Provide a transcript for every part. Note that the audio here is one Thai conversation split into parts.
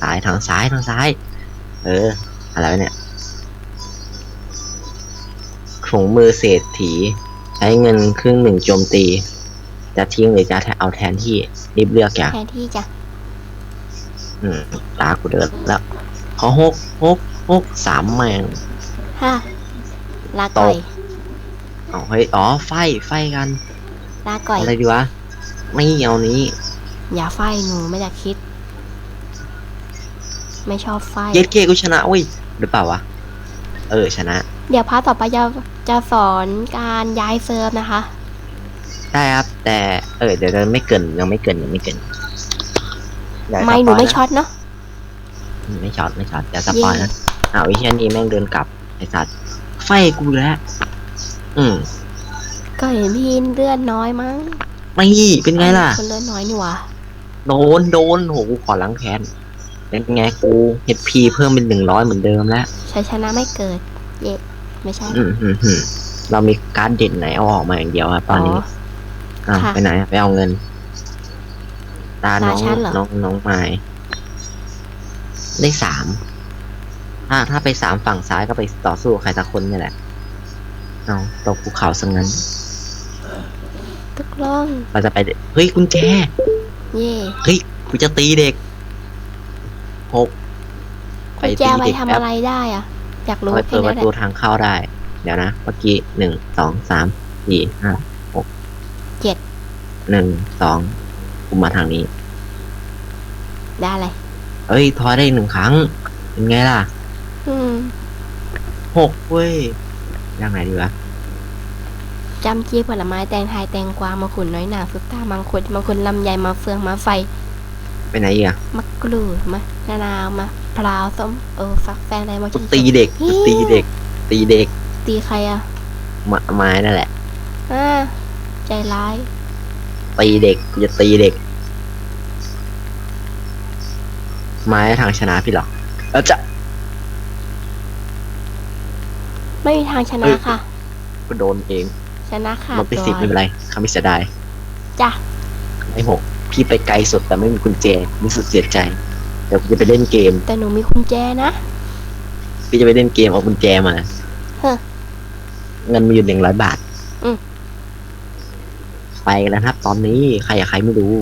ซ้ายทางซ้ายทางซ้าย เออ อะไรวะเนี่ยถุงมือเศรษฐี ใช้เงินครึ่งหนึ่งโจมตี จะทิ้งหรือจะเอาแทนที่รีบเลือกอย่างแทนที่จะอืมตากูเดินแล้วขอหกหกหกสามแมงฮะลาก่อยตกเอาเฮ้ยอ๋อไฟไฟกัน ลาก่อยอะไรดีวะไม่เอานี้ อย่าไฟหนูไม่อยากคิด ไม่ชอบไฟเย็ดเกกูชนะเว้ยหรือเปล่าวะ เออชนะ เดี๋ยวพาร์ทต่อไปจะจะสอนการย้ายเซิร์ฟนะคะ ได้ครับ แต่ เออเดี๋ยวเราไม่เกินยังไม่เกินยังไม่เกินอย่าไม่สหนูปอยไม่นะช็อตเนาะ ไม่ช็อตไม่ช็อตอย่าสปอยนะอ้าวไอ้เช่นนี้แม่งเดินกลับไอ้สัตว์ไฟกูแล้วอืมก็เห็นพี่เลือดน้อยมั้งไม่เป็นไงล่ะ คนเลือดน้อยนี่หวะโดนโดนโหกูขอล้างแค้น เป็นไงกูเฮดพีเพิ่มเป็นหนึ่งร้อยเหมือนเดิมแล้วชัยชนะไม่เกิด เย่ไม่ใช่ อืมอืมอืมเรามีการดเด่นไหนเอาออกมาอย่างเดียวครับตอนนี้อ้าวค่ะ ไปไหนไปเอาเงิน ตาน้องตาฉันเหรอ น้องน้องไม้ได้สามถ้าถ้าไปสามฝั่งซ้ายก็ไปต่อสู้กับใครสักคนนี่แหละ เอาตกภูเขาซะงั้น ตึกล่องเราจะไปเดเฮ้ยกุญแจ เย่ เฮ้ยกูจะตีเด็ก หกกุญแจไปทำอะไรได้อะอยากรู้ไปแค่เปิดปนั้นระแหละตูทางเข้าได้ เดี๋ยวนะเมื่อกี้หนึ่งสองสามสี่ห้าหกเจ็ดหนึ่งสองกูมาทางนี้ ได้เลยเอ้ยทอยได้อีกหนึ่งครั้งเป็นไงล่ะอืมหกเว้ยยังไงดีวะจำจี้ผลไม้แตงไทยแตงกวามาขุนน้อยหนาสุดตามังคุดมังคุดลำไยมาเฟืองมาไฟ ไปไหนอีกอะมะกรูดมะนานาวมาพร้าวส้มเออฟักแฟนอะไรมากูกินตีเด็กกูตีเด็ก ตีเด็ก ตีใครอะไมาไม้นั่นแหละอ่าใจร้ายตีเด็กกูจะตีเด็ก ไม้ทางชนะพี่หรอกเออจะไม่มีทางชนะเอ้ยค่ะกูโดนเอง ชนะค่ะลดไปสิบไม่เป็นไรเขาไม่เสียดายจ้ะไม่หก พี่ไปไกลสุดแต่ไม่มีกุญแจรู้สึกเสียใจเดี๋ยวกูจะไปเล่นเกม แต่หนูมีกุญแจนะ พี่จะไปเล่นเกมเอากุญแจมาฮะ เงินมีอยู่หนึ่งร้อยบาทอืม ไปกันแล้วครับ ตอนนี้ใครกับใครไม่รู้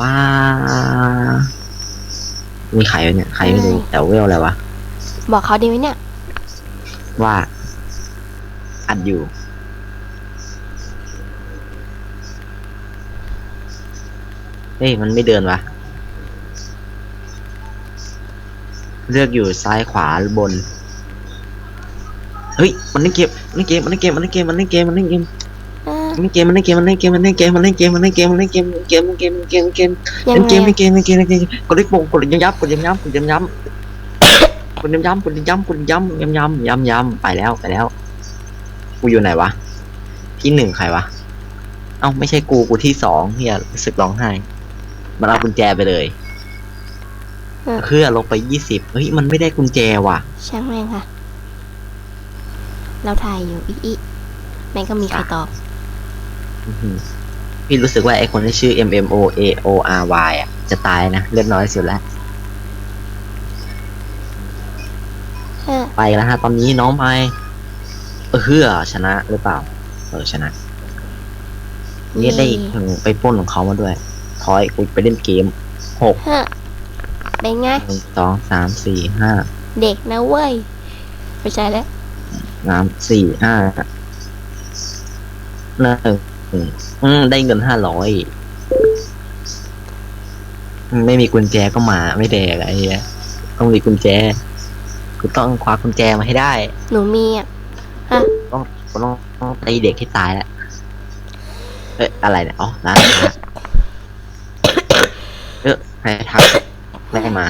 ว่า มีใครวะเนี่ย ใครไม่รู้แต่เวลอะไรวะ บอกเขาดีไหมเนี่ย ว่า อัดอยู่ เฮ้ยมันไม่เดินวะเลือกอยู่ซ้ายขวาหรือบน เฮ้ย มันเล่นเกมมันเล่นเกมมันเล่นเกมมันเล่นเกมมันเล่นเกมมันเล่นเกมมันเล่นเกมมันเล่นเกมมันเล่นเกมมันเล่นเกมมันเล่นเกมมันเล่นเกมมันเล่นเกมมันเล่นเกมมันเล่นเกมมันเล่นเกมมันเล่นเกมยังเล่นเกมอะเล่นเกมเล่นเล่นเกมกดเล็กปุ่มกดย้ำย้ำกดย้ำย้ำกดย้ำย้ำกดย้ำย้ำกดย้ำกดย้ำย้ำย้ำย้ำย้ำไปแล้วไปแล้วกูอยู่ไหนวะที่หนึ่งใครวะเอ้าไม่ใช่กูกูที่สองเฮียรู้สึกร้องไห้ มันเอากุญแจไปเลยเพื่อลงไปยี่สิบเฮ้ยมันไม่ได้กุญแจว่ะ ช่างแม่งค่ะ เราถ่ายอยู่อีอีแม่งก็มีใครตอบ อื้อหือพี่รู้สึกว่าไอคนที่ชื่อ M M O A O R Y อะ จะตายนะเลือดน้อยสุดแล้ว เออ ไปแล้วฮะ ตอนนี้น้องไปเออเฮือชนะหรือเปล่า เออชนะ นี่ได้ถึงไปปล้นของเขามาด้วย ทอยกูไปเล่นเกมหกฮะเป็นไง หนึ่งสองสามสี่ห้าเด็กนะเว้ย ไม่ใช่แล้ว สามสี่ห้าหนึ่งอืมได้เงินห้าร้อยไม่มีกุญแจก็มาไม่แดกไอ้เหี้ยต้องมีกุญแจกูต้องคว้ากุญแจมาให้ได้หนูมีอะต้องกูต้องต้องตีเด็กให้ตายแล้วเอ้ยอะไรเนี่ยอ๋อร้านอาหารเออ ใครทักแม่มา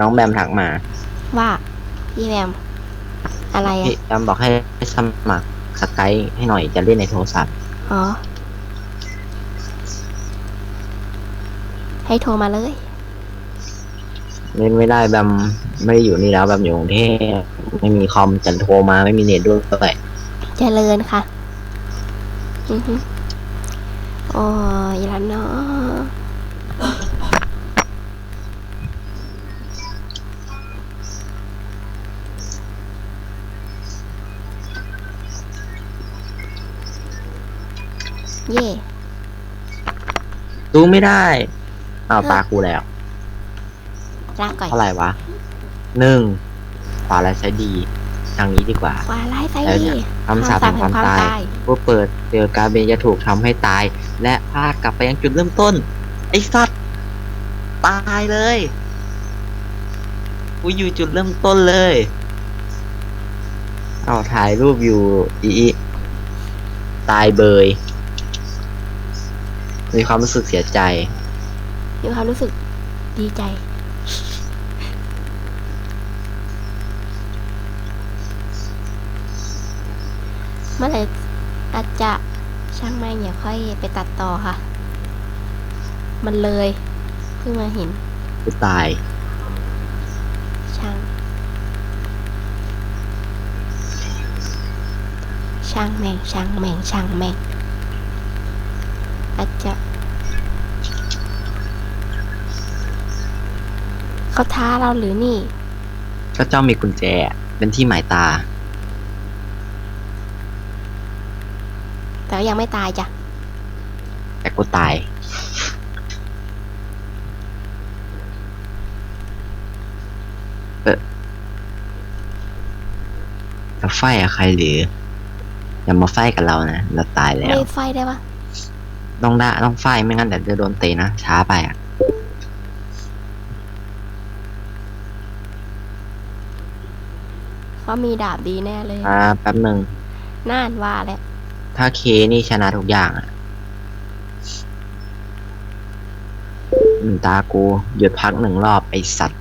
น้องแบมทักมาว่าพี่แบมอะไรพี่อะแบมบอกให้สมัครสกายให้หน่อยจะเล่นในโทรศัพท์อ๋อ ให้โทรมาเลย เล่นไม่ได้แบมไม่ได้อยู่นี่แล้วแบมอยู่กรุงเทพไม่มีคอมจะโทรมาไม่มีเน็ตด้วย เจริญค่ะอือฮึโอโอ้ยละเนาะ เย่ดูไม่ได้อ้าวตากูแล้วลากก่อยเท่าไหร่วะหนึ่งขวาและซ้ายดีทางนี้ดีกว่า ขวาไล่ไปแล้วดิเนี่ยคำสาปแห่งความตายผู้เปิดเจอการเบนจะถูกทำให้ตาย และพลากกลับไปยังจุดเริ่มต้น ไอ้สัตว์ตายเลยกูอยู่จุดเริ่มต้นเลย เอาถ่ายรูปอยู่อีอีตายเบย มีความรู้สึกเสียใจ มีความรู้สึกดีใจ เมื่อไหร่อาจจะช่างแม่งอย่าค่อยไปตัดต่อค่ะ มันเลยเพิ่งมาเห็นกูตาย ช่าง ช่างแม่งช่างแม่งช่างแม่ง อาจจะเขาท้าเราหรือนี่ ก็เจ้ามีกุญแจ เป็นที่หมายตา แต่ว่ายังไม่ตายจ้ะ แต่กูตาย เออจะไฟกับใครหรือ อย่ามาไฟกับเรานะ เราตายแล้ว ไม่ไฟได้ปะ ต้องได้ต้องไฟไม่งั้นเดี๋ยวจะโดนเตะนะ ช้าไปอะเขามีดาบดีแน่เลยอ่าแป๊บหนึ่งน่านว่าแล้วถ้าเคนี่ชนะทุกอย่างอะหนึ่งตากู หยุดพักหนึ่งรอบไอสัตว์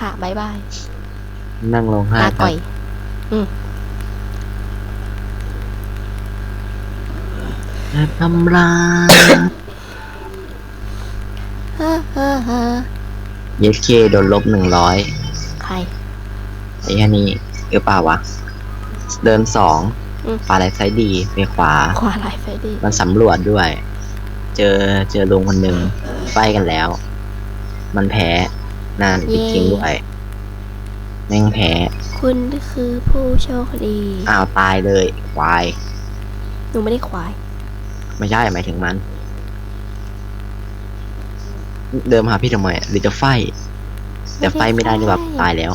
ค่ะบายบาย นั่งลงห้าลาก่อย ทำร้ายเฮ้อเฮ้อเฮ้อเยสเคโดนลบหนึ่งร้อยใคร ไอ้แค่นี้หรือเปล่าวะ เดินสองอืม ขวาและซ้ายดีไปขวา ขวาลายไฟดี มันสำรวจด้วย เจอเจอลุงคนหนึ่งไฟกันแล้ว มันแพ้นั่นอีกจริงด้วยแม่งแพ้คุณคือผู้โชคดี อ้าวตายเลยควาย หนูไม่ได้ควาย ไม่ใช่หมายถึงมัน เดิมหาพี่ทำไมหรือจะไฟ แต่ไฟไม่ได้นี่แบบตายแล้ว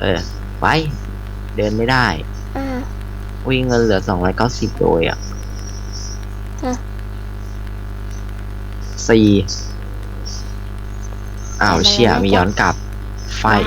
เออไฟเดินไม่ได้อ่าวิ่งเงินเหลือสองร้อยเก้าสิบโดยอะฮะสี่อ้าวเชี่ยมีย้อนกลับ ไฟว้า